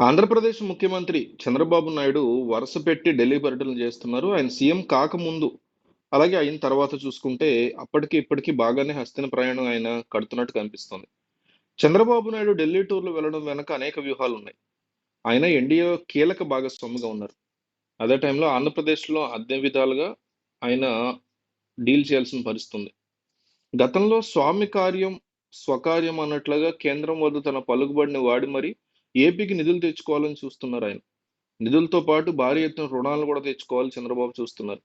ఆంధ్రప్రదేశ్ ముఖ్యమంత్రి చంద్రబాబు నాయుడు వరుస పెట్టి ఢిల్లీ పర్యటనలు చేస్తున్నారు. ఆయన సీఎం కాకముందు అలాగే అయిన తర్వాత చూసుకుంటే అప్పటికి ఇప్పటికీ బాగానే హస్తిన ప్రయాణం ఆయన కడుతున్నట్టు కనిపిస్తుంది. చంద్రబాబు నాయుడు ఢిల్లీ టూర్లు వెళ్ళడం వెనక అనేక వ్యూహాలు ఉన్నాయి ఆయన ఎన్డీఏ కీలక భాగస్వామిగా ఉన్నారు. అదే టైంలో ఆంధ్రప్రదేశ్లో అదే విధాలుగా ఆయన డీల్ చేయాల్సిన పరిస్థితుంది. గతంలో స్వామి కార్యం స్వకార్యం అన్నట్లుగా కేంద్రం వద్ద తన పలుకుబడిని వాడి మరి ఏపీకి నిధులు తెచ్చుకోవాలని చూస్తున్నారు ఆయన. నిధులతో పాటు భారీ ఎత్తున రుణాలను కూడా తెచ్చుకోవాలి చంద్రబాబు చూస్తున్నారు.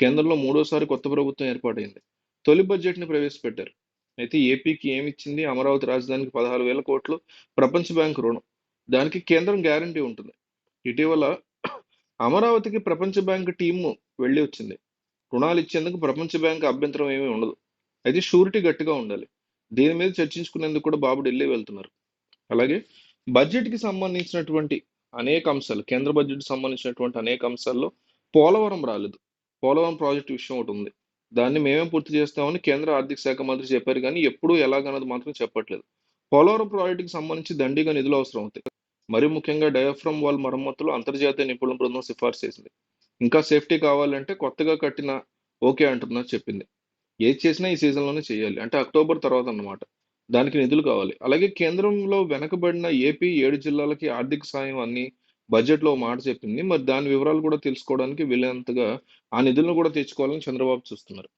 కేంద్రంలో మూడోసారి కొత్త ప్రభుత్వం ఏర్పాటైంది. తొలి బడ్జెట్ని ప్రవేశపెట్టారు. అయితే ఏపీకి ఏమి ఇచ్చింది అమరావతి రాజధానికి పదహారు వేల కోట్లు ప్రపంచ బ్యాంక్ రుణం. దానికి కేంద్రం గ్యారంటీ ఉంటుంది. ఇటీవల అమరావతికి ప్రపంచ బ్యాంక్ టీము వెళ్ళి వచ్చింది. రుణాలు ఇచ్చేందుకు ప్రపంచ బ్యాంక్ అభ్యంతరం ఏమీ ఉండదు. అయితే షూరిటీ గట్టిగా ఉండాలి. దీని మీద చర్చించుకునేందుకు కూడా బాబు ఢిల్లీ వెళ్తున్నారు. అలాగే బడ్జెట్కి సంబంధించినటువంటి అనేక అంశాలు కేంద్ర బడ్జెట్ సంబంధించినటువంటి అనేక అంశాల్లో పోలవరం రాలేదు. పోలవరం ప్రాజెక్ట్ విషయం ఒకటి ఉంది. దాన్ని మేమే పూర్తి చేస్తామని కేంద్ర ఆర్థిక శాఖ మంత్రి చెప్పారు కానీ ఎప్పుడు ఎలాగన్నది మాత్రం చెప్పట్లేదు. పోలవరం ప్రాజెక్టుకి సంబంధించి దండిగా నిధులు అవసరం అవుతాయి. మరి ముఖ్యంగా డయాఫ్రమ్ వాల్ మరమ్మతులు అంతర్జాతీయ నిపుణుల బృందం సిఫార్సు చేసింది. ఇంకా సేఫ్టీ కావాలంటే కొత్తగా కట్టిన ఓకే అంటుందని చెప్పింది. ఏది చేసినా ఈ సీజన్లోనే చేయాలి. అంటే అక్టోబర్ తర్వాత అన్నమాట. దానికి నిధులు కావాలి. అలాగే కేంద్రంలో వెనకబడిన ఏపీ ఏడు జిల్లాలకి ఆర్థిక సాయం అన్ని బడ్జెట్లో మాట చెప్పింది. మరి దాని వివరాలు కూడా తెలుసుకోవడానికి వీలైనంతగా ఆ నిధులను కూడా తెచ్చుకోవాలని చంద్రబాబు చూస్తున్నారు.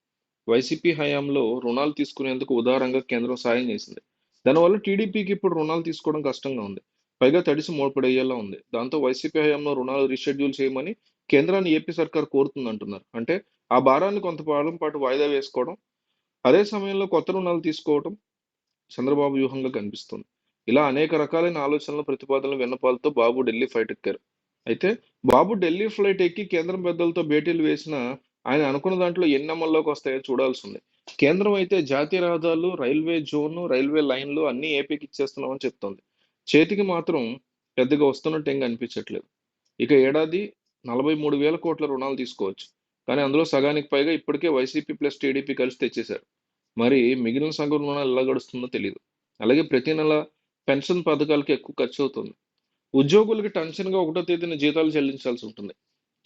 వైసీపీ హయాంలో రుణాలు తీసుకునేందుకు ఉదారంగా కేంద్రం సాయం చేసింది. దానివల్ల టీడీపీకి ఇప్పుడు రుణాలు తీసుకోవడం కష్టంగా ఉంది. పైగా తడిసి మోపడయ్యేలా ఉంది. దాంతో వైసీపీ హయాంలో రుణాలు రీషెడ్యూల్ చేయమని కేంద్రాన్ని ఏపీ సర్కార్ కోరుతుంది అంటున్నారు అంటే ఆ భారాన్ని కొంతకాలం పాటు వాయిదా వేసుకోవడం అదే సమయంలో కొత్త రుణాలు తీసుకోవడం చంద్రబాబు వ్యూహంగా కనిపిస్తుంది. ఇలా అనేక రకాలైన ఆలోచనలు ప్రతిపాదనలు విన్నపాలతో బాబు ఢిల్లీ ఫ్లైట్ ఎక్కారు. అయితే బాబు ఢిల్లీ ఫ్లైట్ ఎక్కి కేంద్రం పెద్దలతో భేటీలు వేసిన ఆయన అనుకున్న దాంట్లో ఎన్ని అమల్లోకి వస్తాయో చూడాల్సి ఉంది. కేంద్రం అయితే జాతీయ రహదారులు రైల్వే జోన్ రైల్వే లైన్లు అన్ని ఏపీకి ఇచ్చేస్తున్నామని చెప్తోంది. చేతికి మాత్రం పెద్దగా వస్తున్నట్టు ఏం కనిపించట్లేదు. ఇక ఏడాది నలభై మూడు వేల కోట్ల రుణాలు తీసుకోవచ్చు. కానీ అందులో సగానికి పైగా ఇప్పటికే వైసీపీ ప్లస్ టీడీపీ కలిసి తెచ్చేశారు. మరి మిగిలిన సగం ఎలా గడుస్తుందో తెలియదు అలాగే ప్రతి నెల పెన్షన్ పథకాలకి ఎక్కువ ఖర్చు అవుతుంది. ఉద్యోగులకి టెన్షన్గా ఒకటో తేదీన జీతాలు చెల్లించాల్సి ఉంటుంది.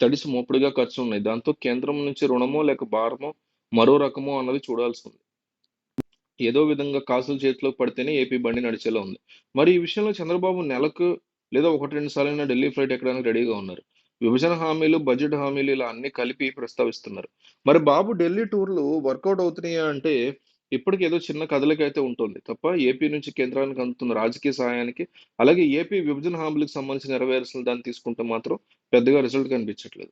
తడిసి మోపుడుగా ఖర్చు ఉన్నాయి. దాంతో కేంద్రం నుంచి రుణమో లేక భారమో మరో రకమో అన్నది చూడాల్సి ఉంది. ఏదో విధంగా కాసులు చేతిలోకి పడితేనే ఏపీ బండి నడిచేలా ఉంది. మరి ఈ విషయంలో చంద్రబాబు నెలకు లేదా ఒకటి రెండు సార్లైనా ఢిల్లీ ఫ్లైట్ ఎక్కడానికి రెడీగా ఉన్నారు. విభజన హామీలు బడ్జెట్ హామీలు ఇలా అన్ని కలిపి ప్రస్తావిస్తున్నారు. మరి బాబు ఢిల్లీ టూర్లు వర్కౌట్ అవుతున్నాయా అంటే ఇప్పటికి ఏదో చిన్న కదలిక అయితే ఉంటుంది. తప్ప ఏపీ నుంచి కేంద్రానికి అందుతున్న రాజకీయ సహాయానికి అలాగే ఏపీ విభజన హామీలకు సంబంధించి నెరవేర్చిన దాన్ని తీసుకుంటే మాత్రం పెద్దగా రిజల్ట్ కనిపించట్లేదు.